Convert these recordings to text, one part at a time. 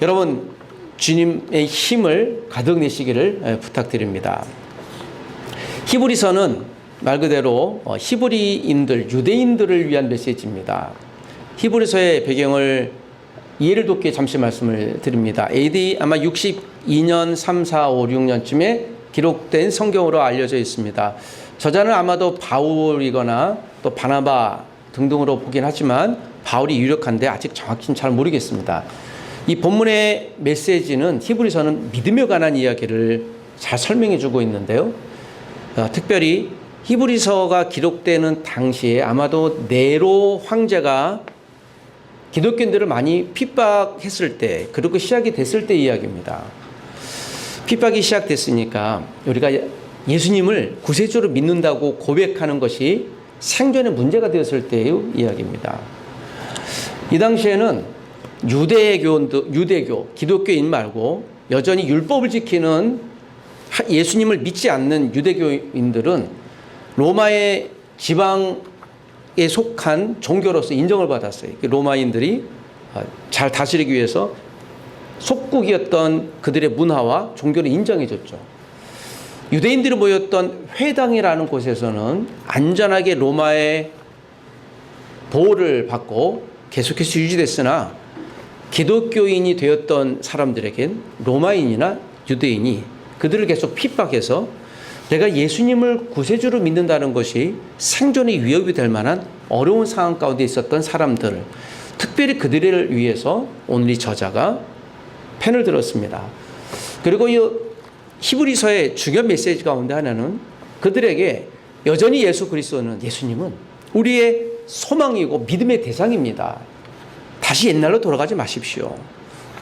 여러분 주님의 힘을 가득 내시기를 에, 부탁드립니다. 히브리서는 말 그대로 어, 히브리인들, 유대인들을 위한 메시지입니다. 히브리서의 배경을 이해를 돕게 잠시 말씀을 드립니다. AD 아마 62년, 3, 4, 5, 6년쯤에 기록된 성경으로 알려져 있습니다. 저자는 아마도 바울이거나 또 바나바 등등으로 보긴 하지만 바울이 유력한데 아직 정확히는 잘 모르겠습니다. 이 본문의 메시지는 히브리서는 믿음에 관한 이야기를 잘 설명해 주고 있는데요. 어, 특별히 히브리서가 기록되는 당시에 아마도 네로 황제가 기독교인들을 많이 핍박했을 때, 그리고 시작이 됐을 때 이야기입니다. 핍박이 시작됐으니까 우리가 예수님을 구세주로 믿는다고 고백하는 것이 생존의 문제가 되었을 때의 이야기입니다. 이 당시에는 유대교인도 유대교 기독교인 말고 여전히 율법을 지키는 예수님을 믿지 않는 유대교인들은 로마의 지방에 속한 종교로서 인정을 받았어요. 로마인들이 잘 다스리기 위해서 속국이었던 그들의 문화와 종교를 인정해줬죠. 유대인들이 모였던 회당이라는 곳에서는 안전하게 로마의 보호를 받고 계속해서 유지됐으나 기독교인이 되었던 사람들에겐 로마인이나 유대인이 그들을 계속 핍박해서 내가 예수님을 구세주로 믿는다는 것이 생존의 위협이 될 만한 어려운 상황 가운데 있었던 사람들, 특별히 그들을 위해서 오늘 이 저자가 펜을 들었습니다. 그리고 이 히브리서의 중요 메시지 가운데 하나는 그들에게 여전히 예수 그리스도는 예수님은 우리의 소망이고 믿음의 대상입니다. 다시 옛날로 돌아가지 마십시오.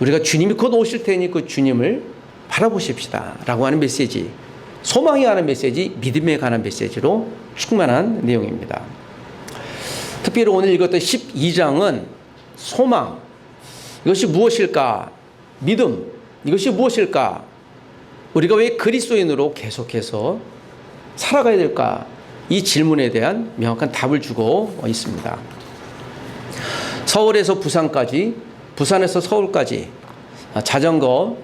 우리가 주님이 곧 오실 테니 그 주님을 바라보십시다. 라고 하는 메시지. 소망에 관한 메시지, 믿음에 관한 메시지로 충만한 내용입니다. 특별히 오늘 읽었던 12장은 소망. 이것이 무엇일까? 믿음. 이것이 무엇일까? 우리가 왜 그리스도인으로 계속해서 살아가야 될까? 이 질문에 대한 명확한 답을 주고 있습니다. 서울에서 부산까지, 부산에서 서울까지 자전거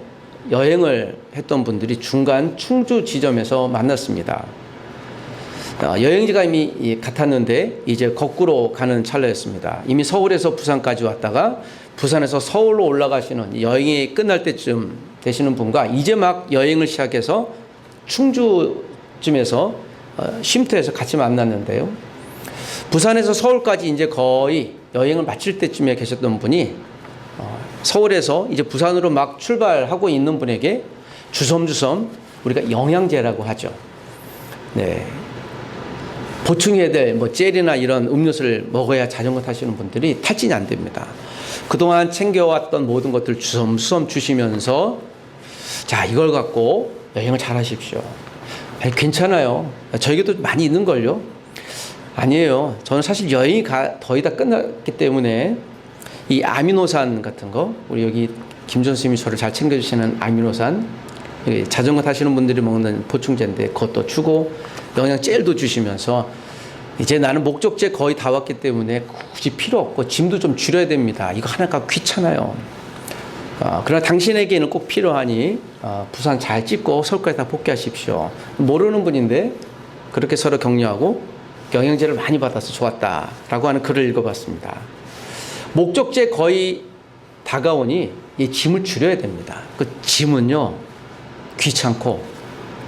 여행을 했던 분들이 중간 충주 지점에서 만났습니다. 여행지가 이미 같았는데 이제 거꾸로 가는 찰나였습니다. 이미 서울에서 부산까지 왔다가 부산에서 서울로 올라가시는 여행이 끝날 때쯤 되시는 분과 이제 막 여행을 시작해서 충주쯤에서 쉼터에서 같이 만났는데요. 부산에서 서울까지 이제 거의 여행을 마칠 때쯤에 계셨던 분이 서울에서 이제 부산으로 막 출발하고 있는 분에게 주섬주섬 우리가 영양제라고 하죠. 네. 보충해야 될 뭐 젤이나 이런 음료수를 먹어야 자전거 타시는 분들이 탈진이 안 됩니다. 그동안 챙겨왔던 모든 것들 주섬주섬 주시면서 자, 이걸 갖고 여행을 잘 하십시오. 괜찮아요. 저에게도 많이 있는걸요. 아니에요. 저는 사실 여행이 거의 다 끝났기 때문에 이 아미노산 같은 거 우리 여기 김전 스님이 저를 잘 챙겨주시는 아미노산 자전거 타시는 분들이 먹는 보충제인데 그것도 주고 영양 젤도 주시면서 이제 나는 목적지에 거의 다 왔기 때문에 굳이 필요 없고 짐도 좀 줄여야 됩니다. 이거 하나가 귀찮아요. 어, 그러나 당신에게는 꼭 필요하니 어, 부산 잘 찍고 서울까지 다 복귀하십시오. 모르는 분인데 그렇게 서로 격려하고 영양제를 많이 받아서 좋았다라고 하는 글을 읽어봤습니다. 목적지에 거의 다가오니 이 짐을 줄여야 됩니다. 그 짐은요, 귀찮고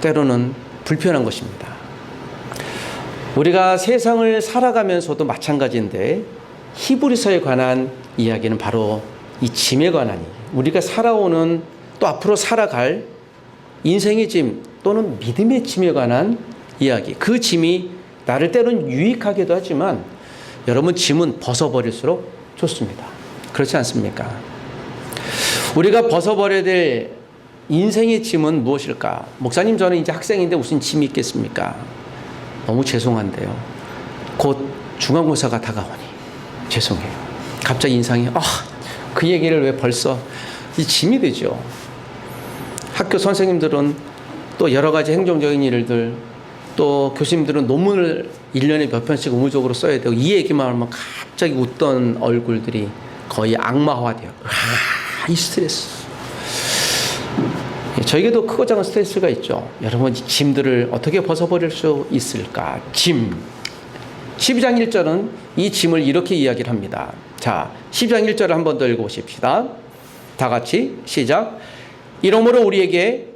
때로는 불편한 것입니다. 우리가 세상을 살아가면서도 마찬가지인데 히브리서에 관한 이야기는 바로 이 짐에 관한 우리가 살아오는 또 앞으로 살아갈 인생의 짐 또는 믿음의 짐에 관한 이야기. 그 짐이 나를 때로는 유익하기도 하지만 여러분 짐은 벗어버릴수록 좋습니다. 그렇지 않습니까? 우리가 벗어버려야 될 인생의 짐은 무엇일까? 목사님, 저는 이제 학생인데 무슨 짐이 있겠습니까? 너무 죄송한데요. 곧 중간고사가 다가오니 죄송해요. 갑자기 인상이, 아, 그 얘기를 왜 벌써 이 짐이 되죠. 학교 선생님들은 또 여러 가지 행정적인 일들, 또 교수님들은 논문을 1년에 몇 편씩 의무적으로 써야 되고 이 얘기만 하면 갑자기 웃던 얼굴들이 거의 악마화돼요. 아, 이 스트레스. 저에게도 크고 작은 스트레스가 있죠. 여러분, 이 짐들을 어떻게 벗어버릴 수 있을까? 짐. 12장 1절은 이 짐을 이렇게 이야기를 합니다. 자, 12장 1절을 한 번 더 읽어보십시다. 다 같이 시작. 이러므로 우리에게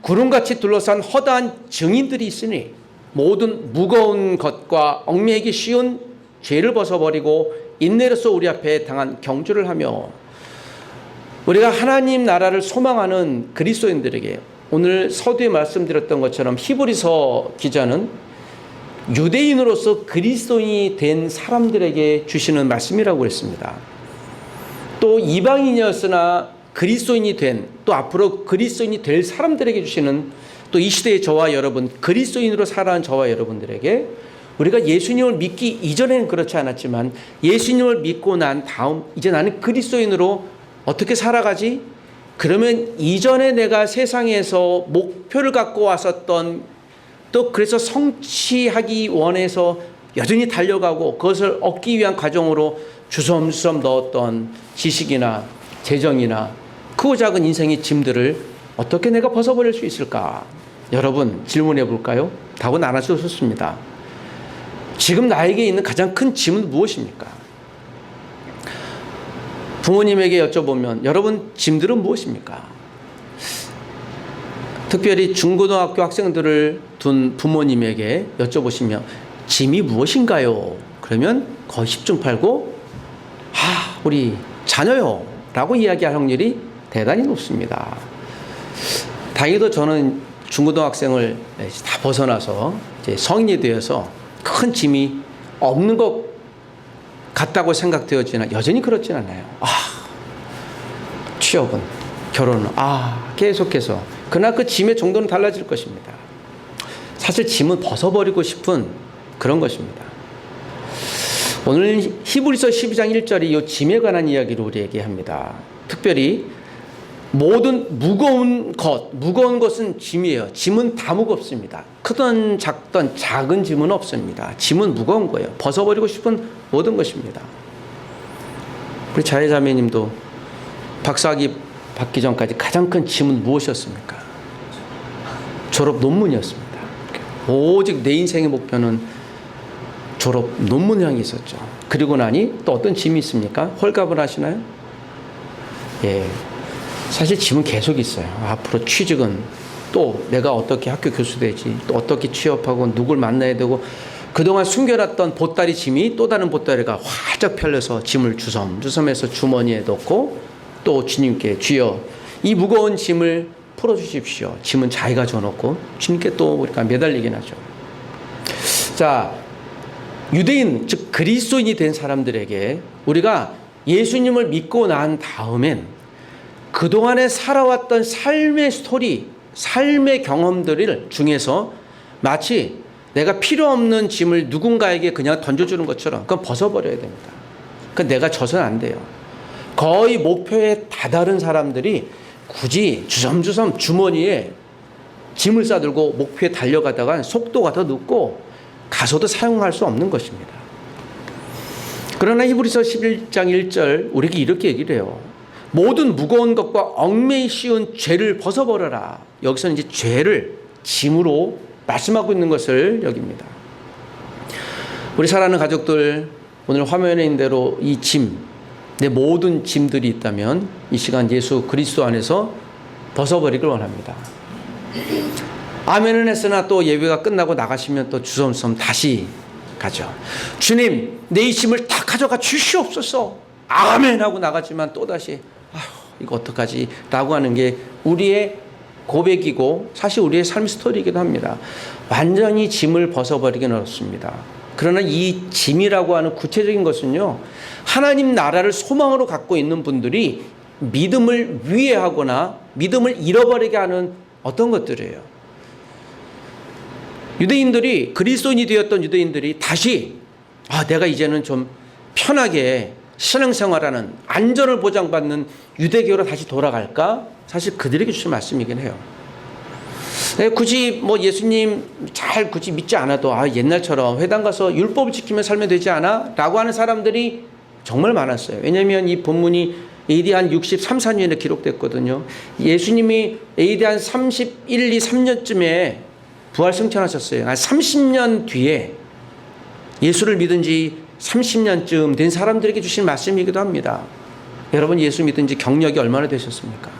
구름같이 둘러싼 허다한 증인들이 있으니 모든 무거운 것과 얽매이기 쉬운 죄를 벗어버리고 인내로서 우리 앞에 당한 경주를 하며 우리가 하나님 나라를 소망하는 그리스도인들에게 오늘 서두에 말씀드렸던 것처럼 히브리서 기자는 유대인으로서 그리스도인이 된 사람들에게 주시는 말씀이라고 했습니다. 또 이방인이었으나 그리스도인이 된 또 앞으로 그리스도인이 될 사람들에게 주시는 또 이 시대의 저와 여러분 그리스도인으로 살아온 저와 여러분들에게 우리가 예수님을 믿기 이전에는 그렇지 않았지만 예수님을 믿고 난 다음 이제 나는 그리스도인으로 어떻게 살아가지? 그러면 이전에 내가 세상에서 목표를 갖고 왔었던 또 그래서 성취하기 원해서 여전히 달려가고 그것을 얻기 위한 과정으로 주섬주섬 넣었던 지식이나 재정이나 크고 작은 인생의 짐들을 어떻게 내가 벗어버릴 수 있을까? 여러분 질문해 볼까요? 답은 안 하셔도 좋습니다. 지금 나에게 있는 가장 큰 짐은 무엇입니까? 부모님에게 여쭤보면 여러분 짐들은 무엇입니까? 특별히 중고등학교 학생들을 둔 부모님에게 여쭤보시면 짐이 무엇인가요? 그러면 거의 10중 팔고 아 우리 자녀요 라고 이야기할 확률이 대단히 높습니다. 다행히도 저는 중고등학생을 다 벗어나서 성인이 되어서 큰 짐이 없는 것 같다고 생각되어지나 여전히 그렇진 않아요. 아, 취업은, 결혼은, 아, 계속해서. 그러나 그 짐의 정도는 달라질 것입니다. 사실 짐은 벗어버리고 싶은 그런 것입니다. 오늘 히브리서 12장 1절이 이 짐에 관한 이야기를 우리에게 합니다. 특별히 모든 무거운 것, 무거운 것은 짐이에요. 짐은 다 무겁습니다. 크든 작든 작은 짐은 없습니다. 짐은 무거운 거예요. 벗어버리고 싶은 모든 것입니다. 우리 자혜자매님도 박사학위 받기 전까지 가장 큰 짐은 무엇이었습니까? 졸업 논문이었습니다. 오직 내 인생의 목표는 졸업 논문 향이 있었죠. 그리고 나니 또 어떤 짐이 있습니까? 홀갑을 하시나요? 예. 사실 짐은 계속 있어요. 앞으로 취직은 또 내가 어떻게 학교 교수 되지, 또 어떻게 취업하고 누굴 만나야 되고 그동안 숨겨놨던 보따리 짐이 또 다른 보따리가 활짝 펼려서 짐을 주섬주섬해서 주머니에 넣고 또 주님께 주여 이 무거운 짐을 풀어주십시오. 짐은 자기가 져놓고 주님께 또 우리가 매달리긴 하죠. 자, 유대인, 즉 그리스도인이 된 사람들에게 우리가 예수님을 믿고 난 다음엔 그동안에 살아왔던 삶의 스토리, 삶의 경험들을 중에서 마치 내가 필요 없는 짐을 누군가에게 그냥 던져주는 것처럼 그건 벗어버려야 됩니다. 그건 내가 져서는 안 돼요. 거의 목표에 다다른 사람들이 굳이 주섬주섬 주머니에 짐을 싸들고 목표에 달려가다가 속도가 더 늦고 가서도 사용할 수 없는 것입니다. 그러나 히브리서 11장 1절 우리에게 이렇게 얘기를 해요. 모든 무거운 것과 얽매이 쉬운 죄를 벗어버려라. 여기서는 이제 죄를 짐으로 말씀하고 있는 것을 여깁니다. 우리 사랑하는 가족들 오늘 화면에 있는 대로 이 짐, 내 모든 짐들이 있다면 이 시간 예수 그리스도 안에서 벗어버리길 원합니다. 아멘은 했으나 또 예배가 끝나고 나가시면 또 주섬주섬 다시 가죠. 주님, 내 이 짐을 다 가져가 주시옵소서. 아멘 하고 나가지만 또 다시 아휴, 이거 어떡하지? 라고 하는 게 우리의 고백이고 사실 우리의 삶 스토리이기도 합니다. 완전히 짐을 벗어버리기는 어렵습니다. 그러나 이 짐이라고 하는 구체적인 것은요, 하나님 나라를 소망으로 갖고 있는 분들이 믿음을 위해하거나 믿음을 잃어버리게 하는 어떤 것들이에요. 유대인들이 그리스도인이 되었던 유대인들이 다시 아 내가 이제는 좀 편하게 신앙생활하는 안전을 보장받는 유대교로 다시 돌아갈까? 사실 그들에게 주신 말씀이긴 해요. 네, 굳이 뭐 예수님 잘 굳이 믿지 않아도 아 옛날처럼 회당 가서 율법을 지키며 살면 되지 않아? 라고 하는 사람들이 정말 많았어요. 왜냐하면 이 본문이 AD 한 63, 4년에 기록됐거든요. 예수님이 AD 한 31, 2, 3년쯤에 부활 승천하셨어요. 한 30년 뒤에 예수를 믿은 지 30년쯤 된 사람들에게 주신 말씀이기도 합니다. 여러분 예수 믿은 지 경력이 얼마나 되셨습니까?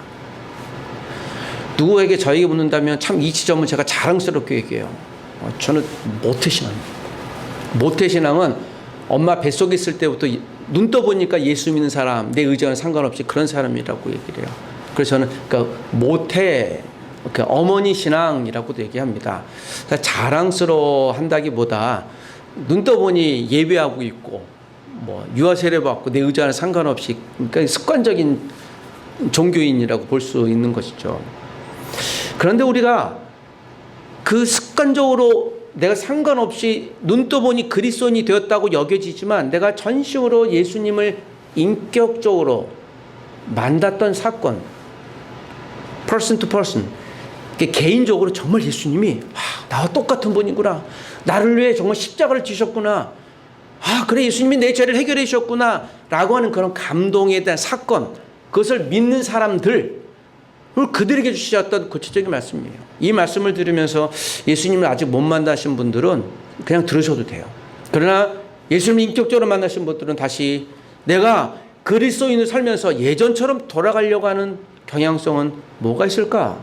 누구에게 저에게 묻는다면 참 이 지점은 제가 자랑스럽게 얘기해요. 어, 저는 모태신앙입니다. 모태신앙은 엄마 뱃속에 있을 때부터 눈 떠보니까 예수 믿는 사람, 내 의지와는 상관없이 그런 사람이라고 얘기를 해요. 그래서 저는 그 모태, 그 어머니 신앙이라고도 얘기합니다. 자랑스러워 한다기보다 눈 떠보니 예배하고 있고, 뭐, 유아 세례 받고 내 의지와는 상관없이, 그러니까 습관적인 종교인이라고 볼 수 있는 것이죠. 그런데 우리가 그 습관적으로 내가 상관없이 눈 떠보니 그리스도인이 되었다고 여겨지지만 내가 전식으로 예수님을 인격적으로 만났던 사건, person to person, 개인적으로 정말 예수님이 아, 나와 똑같은 분이구나. 나를 위해 정말 십자가를 지셨구나. 아, 그래, 예수님이 내 죄를 해결해 주셨구나. 라고 하는 그런 감동에 대한 사건, 그것을 믿는 사람들, 을 그들에게 주셨던 구체적인 말씀이에요. 이 말씀을 들으면서 예수님을 아직 못 만나신 분들은 그냥 들으셔도 돼요. 그러나 예수님을 인격적으로 만나신 분들은 다시 내가 그리스도인을 살면서 예전처럼 돌아가려고 하는 경향성은 뭐가 있을까?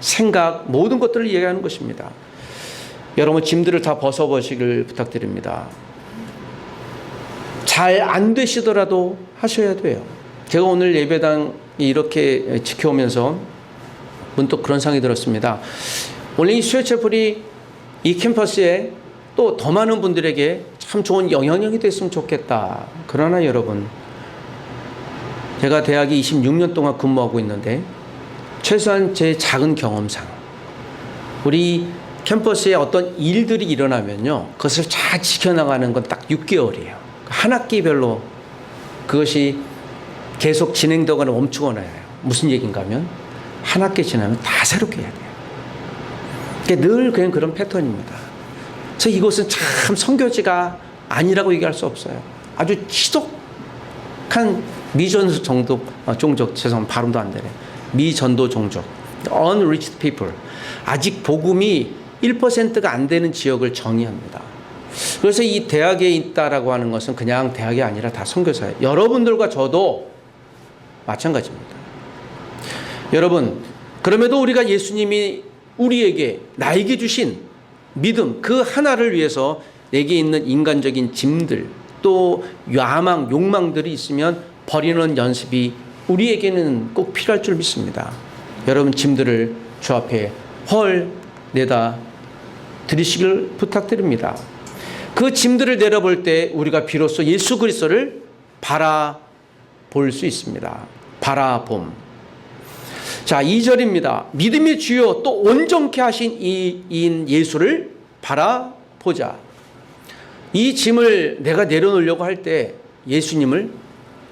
생각, 모든 것들을 얘기하는 것입니다. 여러분 짐들을 다 벗어보시길 부탁드립니다. 잘 안 되시더라도 하셔야 돼요. 제가 오늘 예배당 이렇게 지켜오면서 문득 그런 생각이 들었습니다. 원래 이 수요체플이 이 캠퍼스에 또 더 많은 분들에게 참 좋은 영향력이 됐으면 좋겠다. 그러나 여러분, 제가 대학에 26년 동안 근무하고 있는데 최소한 제 작은 경험상 우리 캠퍼스에 어떤 일들이 일어나면요. 그것을 잘 지켜나가는 건 딱 6개월이에요. 한 학기별로 그것이 계속 진행되거나 멈추거나 해요. 무슨 얘기인가 하면 한 학기 지나면 다 새롭게 해야 돼요. 그러니까 늘 그냥 그런 패턴입니다. 그래서 이곳은 참 선교지가 아니라고 얘기할 수 없어요. 아주 지독한 미전도 종족, 어, 종족, 죄송 발음도 안 되네. 미전도 종족, unreached people. 아직 복음이 1%가 안 되는 지역을 정의합니다. 그래서 이 대학에 있다라고 하는 것은 그냥 대학이 아니라 다 선교사예요. 여러분들과 저도 마찬가지입니다. 여러분, 그럼에도 우리가 예수님이 우리에게, 나에게 주신 믿음, 그 하나를 위해서 내게 있는 인간적인 짐들, 또 야망, 욕망들이 있으면 버리는 연습이 우리에게는 꼭 필요할 줄 믿습니다. 여러분, 짐들을 주 앞에 헐 내다 드리시길 부탁드립니다. 그 짐들을 내려볼 때 우리가 비로소 예수 그리스도를 바라 볼 수 있습니다. 바라봄. 자, 2절입니다. 믿음의 주요 또 온전케 하신 이인 예수를 바라보자. 이 짐을 내가 내려놓으려고 할 때 예수님을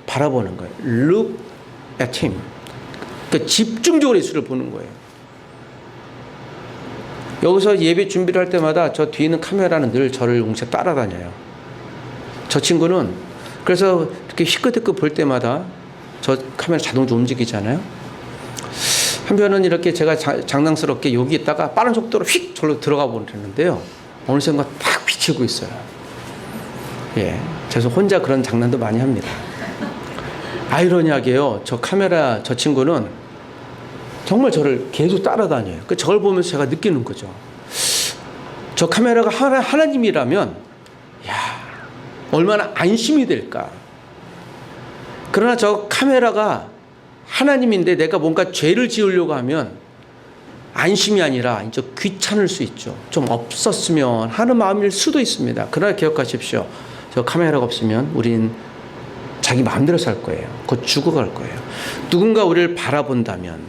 바라보는 거예요. Look at him. 그러니까 집중적으로 예수를 보는 거예요. 여기서 예배 준비를 할 때마다 저 뒤에 있는 카메라는 늘 저를 웅채 따라다녀요. 저 친구는 그래서 이렇게 희끗희끗 볼 때마다 저 카메라 자동으로 움직이잖아요. 한편은 이렇게 제가 자, 장난스럽게 여기 있다가 빠른 속도로 휙 절로 들어가 버렸는데요. 어느샌가 딱 비치고 있어요. 예. 그래서 혼자 그런 장난도 많이 합니다. 아이러니하게요. 저 카메라 저 친구는 정말 저를 계속 따라다녀요. 그 저걸 보면서 제가 느끼는 거죠. 저 카메라가 하나, 하나님이라면, 야 얼마나 안심이 될까. 그러나 저 카메라가 하나님인데 내가 뭔가 죄를 지으려고 하면 안심이 아니라 이제 귀찮을 수 있죠. 좀 없었으면 하는 마음일 수도 있습니다. 그러나 기억하십시오. 저 카메라가 없으면 우린 자기 마음대로 살 거예요. 곧 죽어갈 거예요. 누군가 우리를 바라본다면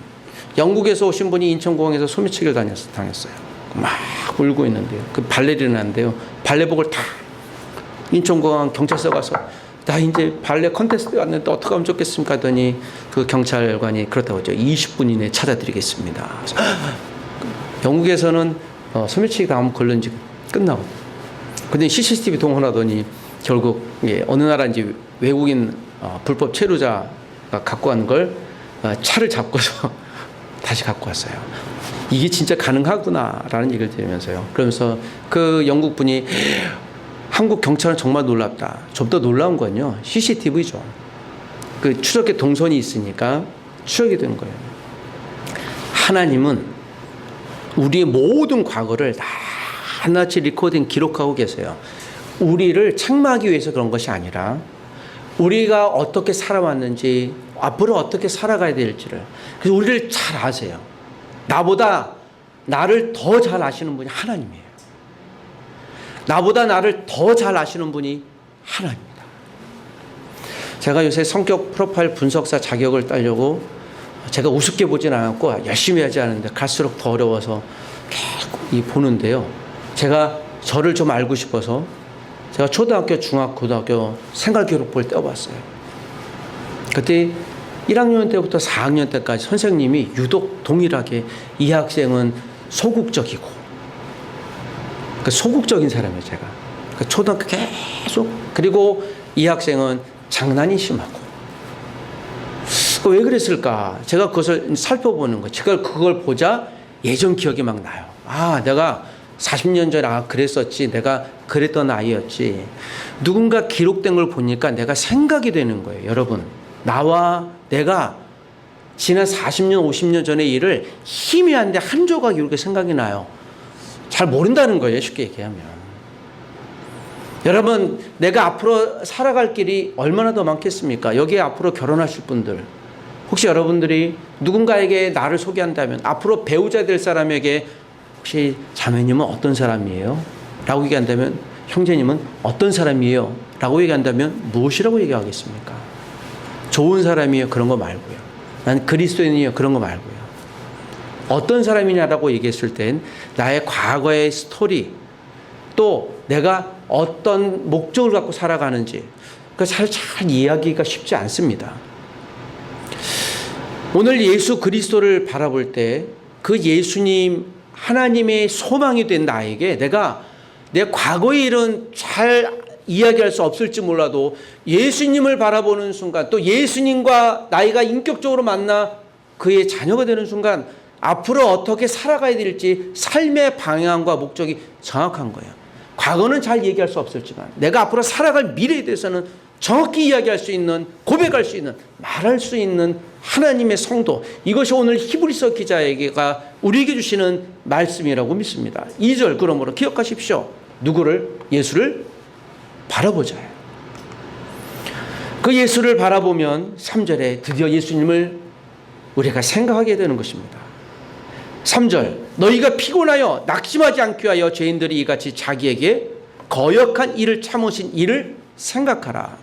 영국에서 오신 분이 인천공항에서 소매치기를 다녔, 당했어요. 막 울고 있는데요. 그 발레리나인데요. 발레복을 다 인천공항 경찰서 가서 나 이제 발레 컨테스트 왔는데 어떻게 하면 좋겠습니까? 하더니 그 경찰관이 그렇다고 하죠. 20분 이내에 찾아드리겠습니다. 영국에서는 어, 소매치기 당하면 걸른지 끝나고. 근데 CCTV 동원하더니 결국 예, 어느 나라 이제 외국인 어, 불법 체류자 갖고 간걸 어, 차를 잡고서 다시 갖고 왔어요. 이게 진짜 가능하구나라는 얘기를 들으면서요. 그러면서 그 영국 분이 한국 경찰은 정말 놀랍다. 좀 더 놀라운 건요. CCTV죠. 그 추적기 동선이 있으니까 추적이 되는 거예요. 하나님은 우리의 모든 과거를 다 하나씩 리코딩 기록하고 계세요. 우리를 책망하기 위해서 그런 것이 아니라 우리가 어떻게 살아왔는지 앞으로 어떻게 살아가야 될지를 그래서 우리를 잘 아세요. 나보다 나를 더 잘 아시는 분이 하나님이에요. 나보다 나를 더 잘 아시는 분이 하나님입니다. 제가 요새 성격 프로파일 분석사 자격을 따려고 제가 우습게 보진 않았고 열심히 하지 않는데 갈수록 더 어려워서 계속 이 보는데요. 제가 저를 좀 알고 싶어서 제가 초등학교, 중학교, 고등학교 생활 기록부를 떼어봤어요. 그때 1학년 때부터 4학년 때까지 선생님이 유독 동일하게 이 학생은 소극적이고 그 소극적인 사람이에요, 제가. 그 초등학교 계속 그리고 이 학생은 장난이 심하고 그 왜 그랬을까? 제가 그것을 살펴보는 거예요. 제가 그걸 보자 예전 기억이 막 나요. 아, 내가 40년 전에 아, 그랬었지. 내가 그랬던 아이였지. 누군가 기록된 걸 보니까 내가 생각이 되는 거예요. 여러분. 나와 내가 지난 40년, 50년 전의 일을 희미한데 한 조각 이렇게 생각이 나요. 잘 모른다는 거예요. 쉽게 얘기하면. 여러분, 내가 앞으로 살아갈 길이 얼마나 더 많겠습니까? 여기에 앞으로 결혼하실 분들. 혹시 여러분들이 누군가에게 나를 소개한다면 앞으로 배우자 될 사람에게 혹시 자매님은 어떤 사람이에요? 라고 얘기한다면 형제님은 어떤 사람이에요? 라고 얘기한다면 무엇이라고 얘기하겠습니까? 좋은 사람이에요? 그런 거 말고요. 난 그리스도인이에요? 그런 거 말고요. 어떤 사람이냐라고 얘기했을 땐 나의 과거의 스토리 또 내가 어떤 목적을 갖고 살아가는지 그 잘, 잘 이해하기가 쉽지 않습니다. 오늘 예수 그리스도를 바라볼 때 그 예수님 하나님의 소망이 된 나에게 내가 내 과거의 일은 잘 이야기할 수 없을지 몰라도 예수님을 바라보는 순간 또 예수님과 나이가 인격적으로 만나 그의 자녀가 되는 순간 앞으로 어떻게 살아가야 될지 삶의 방향과 목적이 정확한 거예요. 과거는 잘 얘기할 수 없을지만 내가 앞으로 살아갈 미래에 대해서는 정확히 이야기할 수 있는 고백할 수 있는 말할 수 있는 하나님의 성도 이것이 오늘 히브리서 기자에게가 우리에게 주시는 말씀이라고 믿습니다. 2절 그러므로 기억하십시오. 누구를 예수를 바라보자. 그 예수를 바라보면 3절에 드디어 예수님을 우리가 생각하게 되는 것입니다. 3절 너희가 피곤하여 낙심하지 않게 하여 죄인들이 이같이 자기에게 거역한 일을 참으신 일을 생각하라.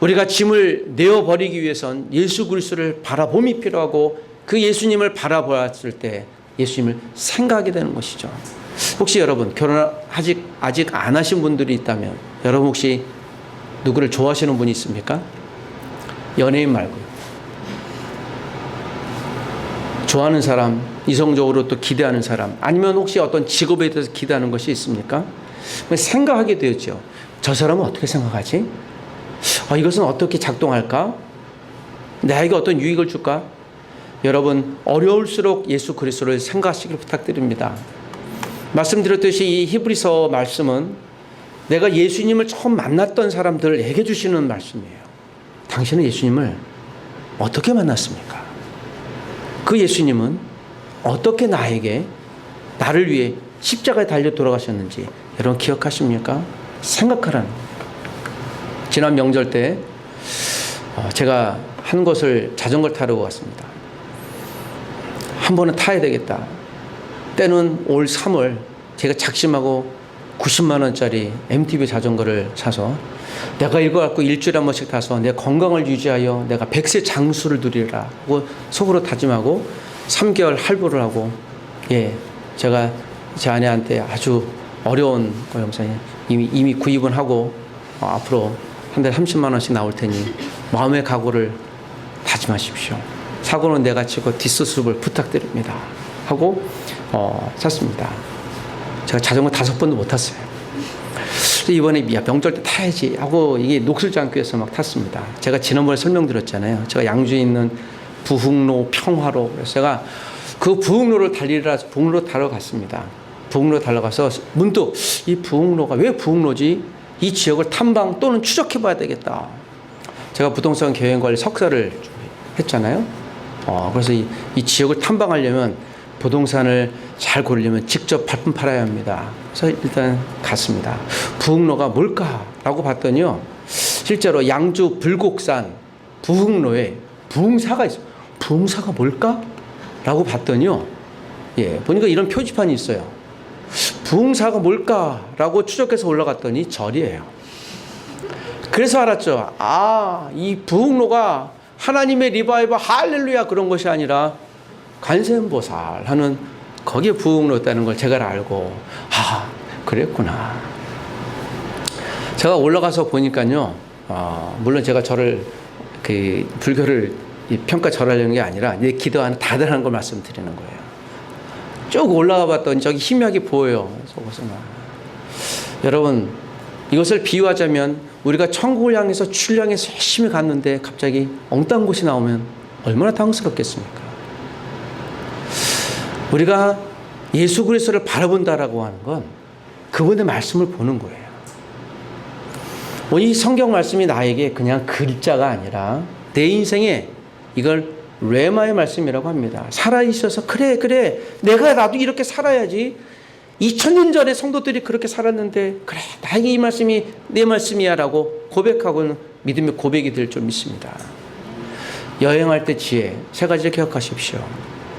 우리가 짐을 내어 버리기 위해선 예수 그리스도를 바라봄이 필요하고 그 예수님을 바라보았을 때 예수님을 생각하게 되는 것이죠. 혹시 여러분 결혼 아직 아직 안 하신 분들이 있다면 여러분 혹시 누구를 좋아하시는 분이 있습니까? 연예인 말고요. 좋아하는 사람, 이성적으로 또 기대하는 사람, 아니면 혹시 어떤 직업에 대해서 기대하는 것이 있습니까? 생각하게 되었죠. 저 사람은 어떻게 생각하지? 아, 이것은 어떻게 작동할까? 나에게 어떤 유익을 줄까? 여러분, 어려울수록 예수 그리스도를 생각하시길 부탁드립니다. 말씀드렸듯이 이 히브리서 말씀은 내가 예수님을 처음 만났던 사람들에게 주시는 말씀이에요. 당신은 예수님을 어떻게 만났습니까? 그 예수님은 어떻게 나에게 나를 위해 십자가에 달려 돌아가셨는지 여러분 기억하십니까? 생각하라는 지난 명절 때 어, 제가 한 곳을 자전거를 타러 갔습니다. 한 번은 타야 되겠다. 때는 올 3월 제가 작심하고 90만 원짜리 MTB 자전거를 사서 내가 이거 갖고 일주일에 한 번씩 타서 내 건강을 유지하여 내가 백세 장수를 누리라 하고 속으로 다짐하고 3개월 할부를 하고 예 제가 제 아내한테 아주 어려운 거 영상이 이미 이미 구입은 하고 어, 앞으로 한 달에 30만 원씩 나올 테니 마음의 각오를 다짐하십시오. 사고는 내가 치고 뒷수습을 부탁드립니다. 하고 어, 샀습니다. 제가 자전거 다섯 번도 못 탔어요. 이번에 야, 명절 때 타야지 하고 이게 녹슬장교에서 막 탔습니다. 제가 지난번에 설명드렸잖아요. 제가 양주에 있는 부흥로, 평화로 그래서 제가 그 부흥로를 달리라 부흥로 타러 갔습니다. 부흥로 달려가서 문득 이 부흥로가 왜 부흥로지? 이 지역을 탐방 또는 추적해 봐야 되겠다. 제가 부동산 경영 관리 석사를 했잖아요. 어, 그래서 이, 이 지역을 탐방하려면 부동산을 잘 고르려면 직접 발품 팔아야 합니다. 그래서 일단 갔습니다. 부흥로가 뭘까라고 봤더니요. 실제로 양주 불곡산 부흥로에 부흥사가 있어요. 부흥사가 뭘까? 라고 봤더니요. 예, 보니까 이런 표지판이 있어요. 부흥사가 뭘까라고 추적해서 올라갔더니 절이에요. 그래서 알았죠. 아, 이 부흥로가 하나님의 리바이벌 할렐루야 그런 것이 아니라 관세음보살 하는 거기에 부흥로였다는 걸 제가 알고 아, 그랬구나. 제가 올라가서 보니까요. 어, 물론 제가 저를 그 불교를 이 평가 절하려는 게 아니라 내 기도하는 다들 하는 걸 말씀드리는 거예요. 쭉 올라가 봤더니 저기 희미하게 보여요. 막. 여러분 이것을 비유하자면 우리가 천국을 향해서 출량해서 열심히 갔는데 갑자기 엉뚱한 곳이 나오면 얼마나 당황스럽겠습니까? 우리가 예수 그리스도를 바라본다라고 하는 건 그분의 말씀을 보는 거예요. 이 성경 말씀이 나에게 그냥 글자가 아니라 내 인생에 이걸 레마의 말씀이라고 합니다. 살아 있어서 그래 그래 내가 나도 이렇게 살아야지. 2000년 전에 성도들이 그렇게 살았는데 그래 나에게 이 말씀이 내 말씀이야라고 고백하고는 믿음의 고백이 될 줄 믿습니다. 여행할 때 지혜 세 가지를 기억하십시오.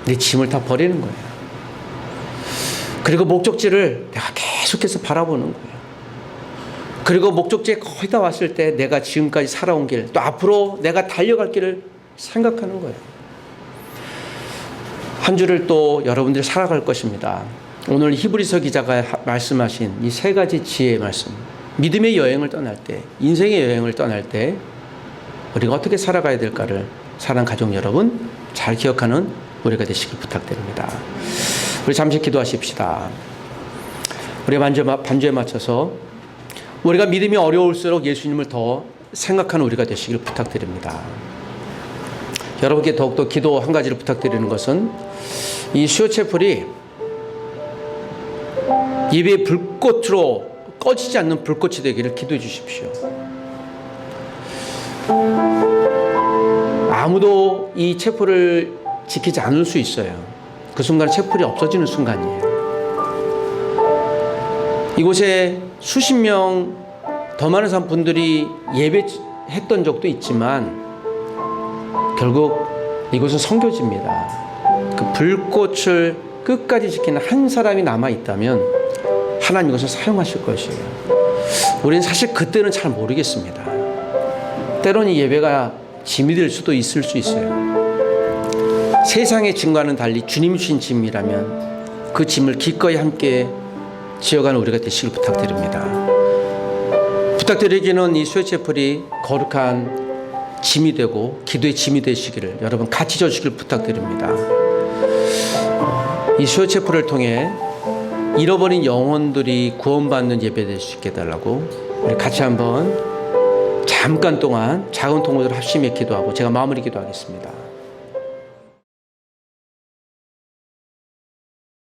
내 짐을 다 버리는 거예요. 그리고 목적지를 내가 계속해서 바라보는 거예요. 그리고 목적지에 거의 다 왔을 때 내가 지금까지 살아온 길, 또 앞으로 내가 달려갈 길을 생각하는 거예요. 한 주를 또 여러분들이 살아갈 것입니다. 오늘 히브리서 기자가 하- 말씀하신 이 세 가지 지혜의 말씀. 믿음의 여행을 떠날 때, 인생의 여행을 떠날 때 우리가 어떻게 살아가야 될까를 사랑 가족 여러분 잘 기억하는 우리가 되시길 부탁드립니다. 우리 잠시 기도하십시다. 우리 반주에, 맞춰서 우리가 믿음이 어려울수록 예수님을 더 생각하는 우리가 되시길 부탁드립니다. 여러분께 더욱더 기도 한 가지를 부탁드리는 것은 이 수요체플이 예배의 불꽃으로 꺼지지 않는 불꽃이 되기를 기도해 주십시오. 아무도 이 체포를 지키지 않을 수 있어요. 그 순간 체포이 없어지는 순간이에요. 이곳에 수십 명 더 많은 사람 분들이 예배했던 적도 있지만 결국 이곳은 성교지입니다. 그 불꽃을 끝까지 지키는 한 사람이 남아 있다면 하나님 이것을 사용하실 것이에요. 우리는 사실 그때는 잘 모르겠습니다. 때론 이 예배가 짐이 될 수도 있을 수 있어요. 세상의 짐과는 달리 주님이 주신 짐이라면 그 짐을 기꺼이 함께 지어가는 우리가 되시길 부탁드립니다. 부탁드리기는 이 수요체플이 거룩한 짐이 되고 기도의 짐이 되시기를 여러분 같이 져주시길 부탁드립니다. 이 수요체플을 통해 잃어버린 영혼들이 구원받는 예배 될 수 있게 해달라고 우리 같이 한번 잠깐 동안 작은 통곡을 합심해 기도하고 제가 마무리 기도하겠습니다.